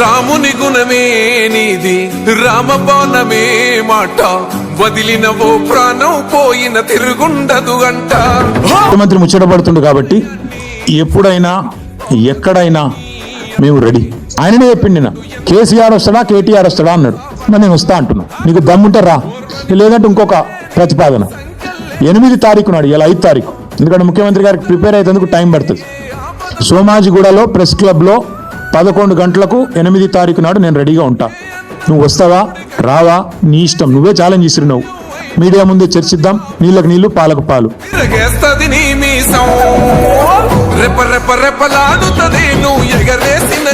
ప్రాణమే నీది రామ బాణమే మాట. వదిలిన ఓ ప్రాణం పోయిన తిరుగుండదు అంట ముఖ్యమంత్రి ముచ్చటపడుతుండు కాబట్టి ఎప్పుడైనా ఎక్కడైనా మేము రెడీ. ఆయననే చెప్పిండి కేసీఆర్ వస్తాడా కేటీఆర్ వస్తాడా అన్నాడు. నేను వస్తా అంటున్నా. నీకు దమ్ముంటే రా. లేదంటే ఇంకొక ప్రతిపాదన. ఎనిమిది తారీఖు నాడు ఇలా ఐదు తారీఖు. ఎందుకంటే ముఖ్యమంత్రి గారికి ప్రిపేర్ అయ్యేందుకు టైం పడుతుంది. సోమాజిగూడలో ప్రెస్ క్లబ్లో పదకొండు గంటలకు ఎనిమిది తారీఖు నాడు నేను రెడీగా ఉంటా. నువ్వు వస్తావా? రావా? నీ ఇష్టం. నువ్వే ఛాలెంజ్ ఇస్తున్నావు మీడియా ముందే చర్చిద్దాం. నీళ్ళకు నీళ్ళు పాలకు పాలు. రెప రెప నువ్వు ఎగరేసిన